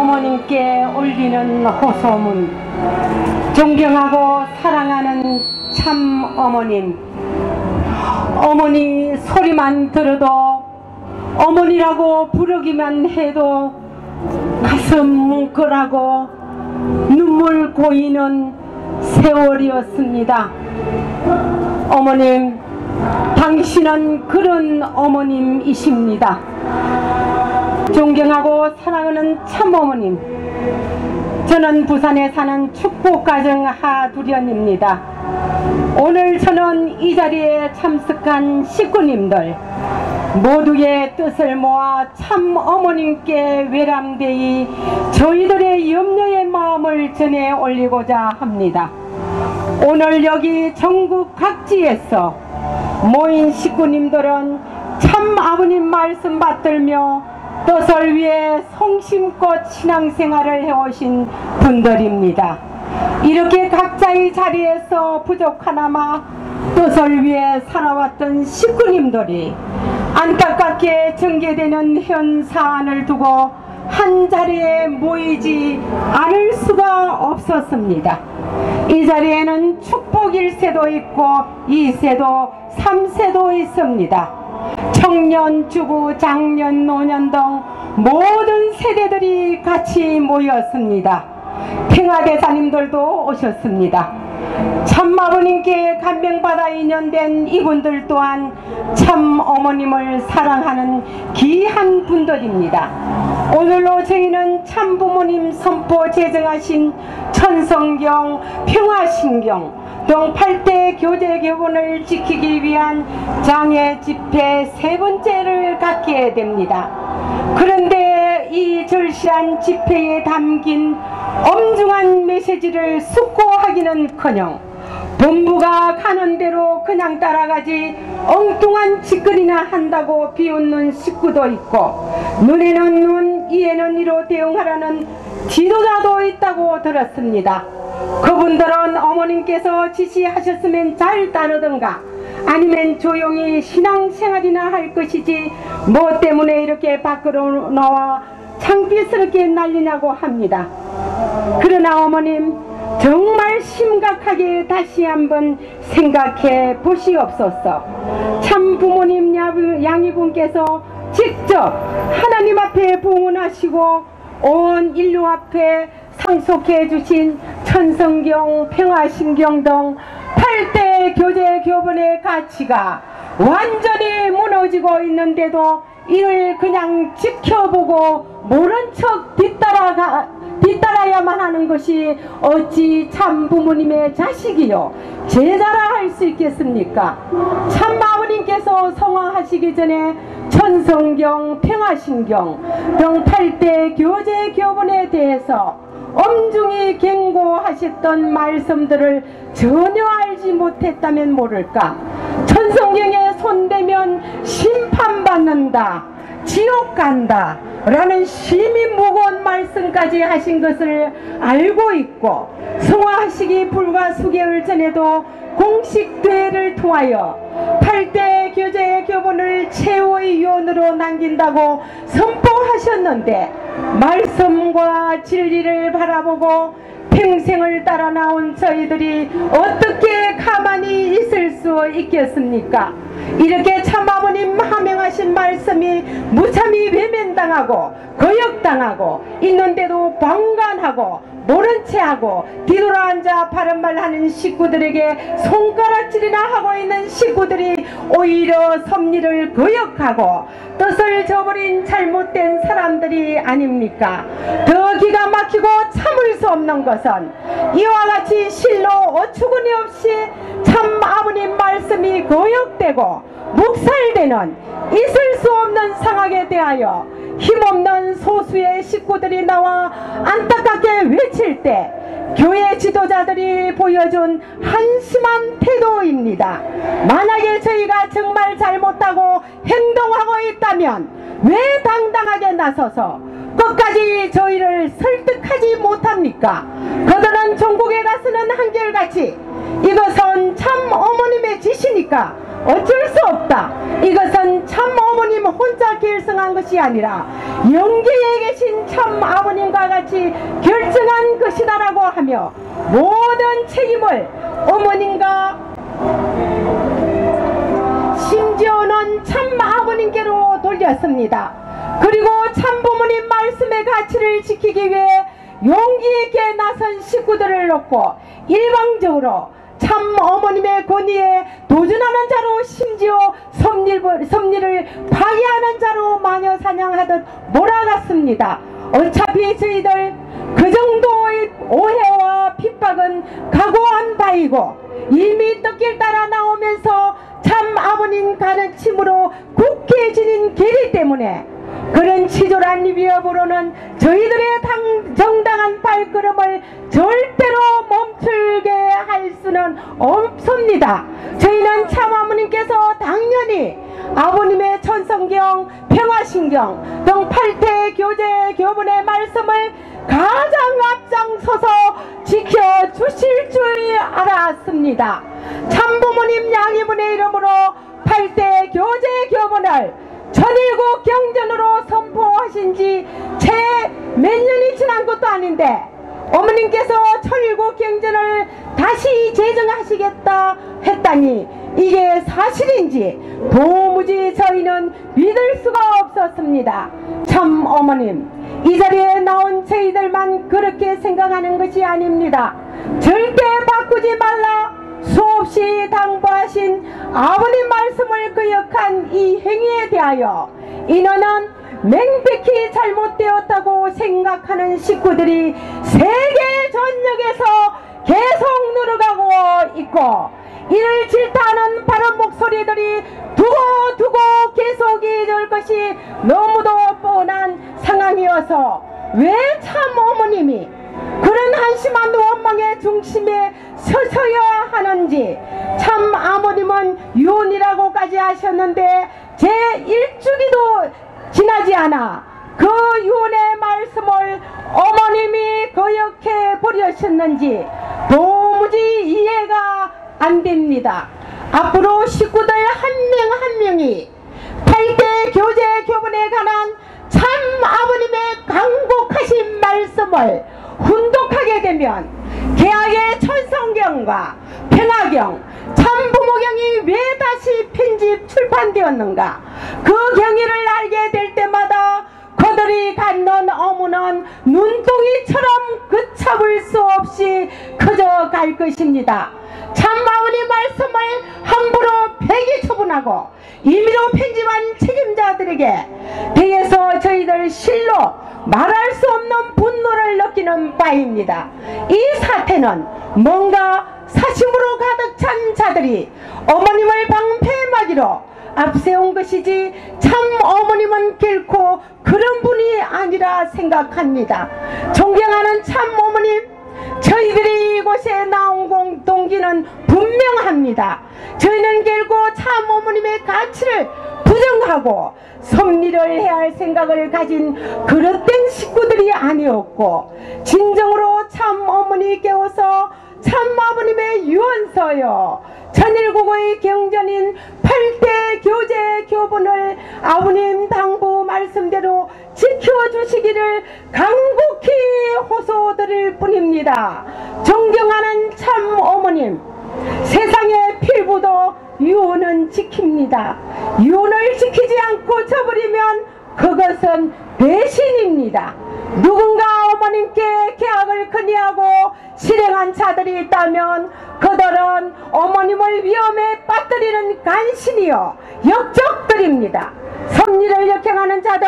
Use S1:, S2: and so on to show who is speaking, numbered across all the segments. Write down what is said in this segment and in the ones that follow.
S1: 어머님께 올리는 호소문. 존경하고 사랑하는 참 어머님. 어머니 소리만 들어도 어머니라고 부르기만 해도 가슴 뭉클하고 눈물 고이는 세월이었습니다. 어머님 당신은 그런 어머님이십니다 존경하고 사랑하는 참어머님 저는 부산에 사는 축복가정 하두련입니다. 오늘 저는 이 자리에 참석한 식구님들 모두의 뜻을 모아 참 어머님께 외람되이 저희들의 염려의 마음을 전해 올리고자 합니다. 오늘 여기 전국 각지에서 모인 식구님들은 참 아버님 말씀 받들며 뜻을 위해 성심껏 신앙생활을 해오신 분들입니다. 이렇게 각자의 자리에서 부족하나마 뜻을 위해 살아왔던 식구님들이 안타깝게 전개되는 현 사안을 두고 한 자리에 모이지 않을 수가 없었습니다. 이 자리에는 축복 1세도 있고 2세도 3세도 있습니다. 청년, 주부, 장년, 노년 등 모든 세대들이 같이 모였습니다. 평화대사님들도 오셨습니다. 참아버님께 감명받아 인연된 이분들 또한 참 어머님을 사랑하는 귀한 분들입니다. 오늘로 저희는 참 부모님 선포 제정하신 천성경, 평화신경, 동 8대 교제 교본을 지키기 위한 장애 집회 세 번째를 갖게 됩니다. 그런데 이 절실한 집회에 담긴 엄중한 메시지를 숙고하기는커녕 본부가 가는 대로 그냥 따라가지 엉뚱한 짓거리나 한다고 비웃는 식구도 있고 눈에는 눈, 이에는 이로 대응하라는 지도자도 있다고 들었습니다. 그 분들은 어머님께서 지시하셨으면 잘 따르던가 아니면 조용히 신앙생활이나 할 것이지 뭐 때문에 이렇게 밖으로 나와 창피스럽게 난리냐고 합니다. 그러나 어머님 정말 심각하게 다시 한번 생각해 보시옵소서. 참 부모님 양이분께서 직접 하나님 앞에 봉헌하시고 온 인류 앞에 상속해 주신 천성경, 평화신경 등 8대 교재 교본의 가치가 완전히 무너지고 있는데도 이를 그냥 지켜보고 모른 척 뒤따라가 뒤따라야만 하는 것이 어찌 참 부모님의 자식이요? 제자라 할 수 있겠습니까? 참 아버님께서 성화하시기 전에 천성경 평화신경 등 8대 교재 교본에 대해서 엄중히 경고하셨던 말씀들을 전혀 알지 못했다면 모를까? 천성경에 손대면 심판받는다. 지옥 간다 라는 심히 무거운 말씀까지 하신 것을 알고 있고 성화하시기 불과 수개월 전에도 공식 대회를 통하여 8대 교재 교본을 최후의 요원으로 남긴다고 선포하셨는데 말씀과 진리를 바라보고 평생을 따라 나온 저희들이 어떻게 가만히 있을 수 있겠습니까? 이렇게 참아버님 하명하신 말씀이 무참히 외면당하고 거역당하고 있는데도 방관하고 모른 체하고 뒤돌아 앉아 바른 말 하는 식구들에게 손가락질이나 하고 있는 식구들이 오히려 섭리를 거역하고 뜻을 저버린 잘못된 사람들이 아닙니까? 더 기가 막히고 참을 수 없는 것은 이와 같이 실로 어처구니 없이 참 아버님 말씀이 거역되고 묵살되는 있을 수 없는 상황에 대하여 힘없는 소수의 식구들이 나와 안타깝게 외칠 때 교회 지도자들이 보여준 한심한 태도입니다. 만약에 저희가 정말 잘못하고 행동하고 있다면 왜 당당하게 나서서 끝까지 저희를 설득하지 못합니까? 그들은 전국에 가서는 한결같이 이것은 참 어머님의 지시니까 어쩔 수 없다. 이것은 참 어머님 혼자 결성한 것이 아니라 영계에 계신 참 아버님과 같이 결정한 것이다라고 하며 모든 책임을 어머님과 심지어는 참 아버님께로 돌렸습니다. 그리고 참 부모님 말씀의 가치를 지키기 위해 용기 있게 나선 식구들을 놓고 일방적으로 참 어머님의 권위에 도전하는 자로 심지어 섭리를, 섭리를 파괴하는 자로 마녀 사냥하듯 몰아갔습니다. 어차피 저희들 그 정도의 오해와 핍박은 각오한 바이고 이미 떡길 따라 나오면서 참 아버님 가는 침으로 굳게 지닌 길이 때문에 그런 치졸한 위협으로는 저희들의 당, 정당한 발걸음을 수는 없습니다. 저희는 참 아버님께서 당연히 아버님의 천성경, 평화신경 등 8태 교재 교본의 말씀을 가장 앞장서서 지켜주실 줄 알았습니다. 참부모님 양이분의 이름으로 8대 교재 교본을 전일국 경전으로 선포하신 지 채 몇 년이 지난 것도 아닌데 어머님께서 천일국 경전을 다시 제정하시겠다 했다니 이게 사실인지 도무지 저희는 믿을 수가 없었습니다. 참 어머님 이 자리에 나온 저희들만 그렇게 생각하는 것이 아닙니다. 절대 바꾸지 말라 수없이 당부하신 아버님 말씀을 거역한 이 행위에 대하여 인원은 맹백히 잘못되었다고 생각하는 식구들이 세계 전역에서 계속 늘어가고 있고 이를 질타하는 바른 목소리들이 두고 두고 계속 이 될 것이 너무도 뻔한 상황이어서 왜 참 어머님이 그런 한심한 원망의 중심에 서서야 하는지 참 아버님은 유언이라고까지 하셨는데 제 일주기도 지나지 않아 그 유언의 말씀을 어머님이 거역해 버리셨는지 도무지 이해가 안 됩니다. 앞으로 식구들 한 명 한 명이 8대 교재 교본에 관한 참 아버님의 강곡하신 말씀을 훈독하게 되면 계약의 천성경과 평화경 참부모경이 왜 다시 편집 출판되었는가 그 경위를 알게 될 때마다 그들이 갖는 어머는 눈동이처럼 긋잡을 수 없이 커져 갈 것입니다 참마우니 말씀을 함부로 폐기 처분하고 임의로 편집한 책임자들에게 대해서 저희들 실로 말할 수 없는 분노를 느끼는 바입니다. 이 사태는 뭔가 사심으로 가득 찬 자들이 어머님을 방패막이로 앞세운 것이지 참 어머님은 결코 그런 분이 아니라 생각합니다. 존경하는 참 어머님 저희들이 이곳에 나온 공 동기는 분명합니다. 저희는 결코 참 어머님의 가치를 부정하고 섭리를 해야 할 생각을 가진 그릇된 식구들이 아니었고 진정으로 참 어머니 깨워서 참 아버님의 유언서요 천일국의 경전인 8대 교재 교본을 아버님 당부 말씀대로 지켜주시기를 간곡히 호소드릴 뿐입니다. 존경하는 참 어머님 세상의 필부도 유언은 지킵니다. 유언을 지키지 않고 저버리면 그것은 배신입니다. 누군가 어머님께 계약을 건의하고 실행한 자들이 있다면 그들은 어머님을 위험에 빠뜨리는 간신이요 역적들입니다. 섭리를 역행하는 자들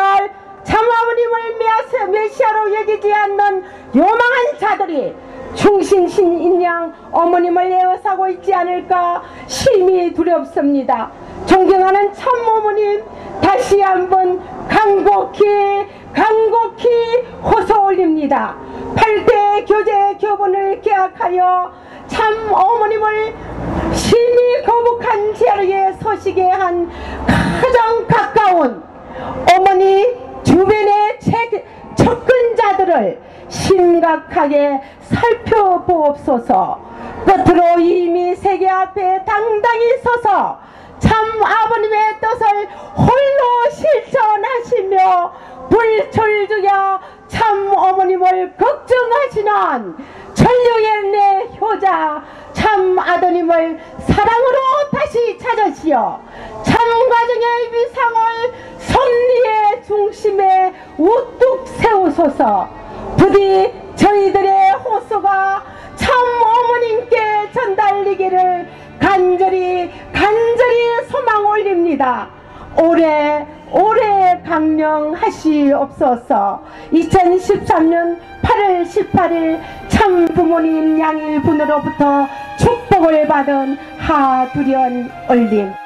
S1: 참아버님을 메시아로 여기지 않는 요망한 자들이 충신신 양 어머님을 에워싸고 있지 않을까 심히 두렵습니다. 존경하는 참어머님 다시 한번 간곡히 간곡히 호소 올립니다. 8대 교재 교본을 계약하여 참 어머님을 심히 거북한 자리에 서시게 한 가장 가까운 어머니 주변의 접근자들을 심각하게 살펴보옵소서 끝으로 이미 세계 앞에 당당히 서서 참 아버님의 뜻을 홀로 실천하시며 불철주여 참 어머님을 걱정하시는 천류의 효자 참 아드님을 사랑으로 다시 찾으시어 참 가정의 위상을 섭리의 중심에 우뚝 세우소서. 부디 저희들의 호소가 참 어머님께 전달되기를 간절히 간절히 소망 올립니다. 올해 올해 강령하시옵소서 2013년 8월 18일 참 부모님 양일 분으로부터 축복을 받은 하두련 올림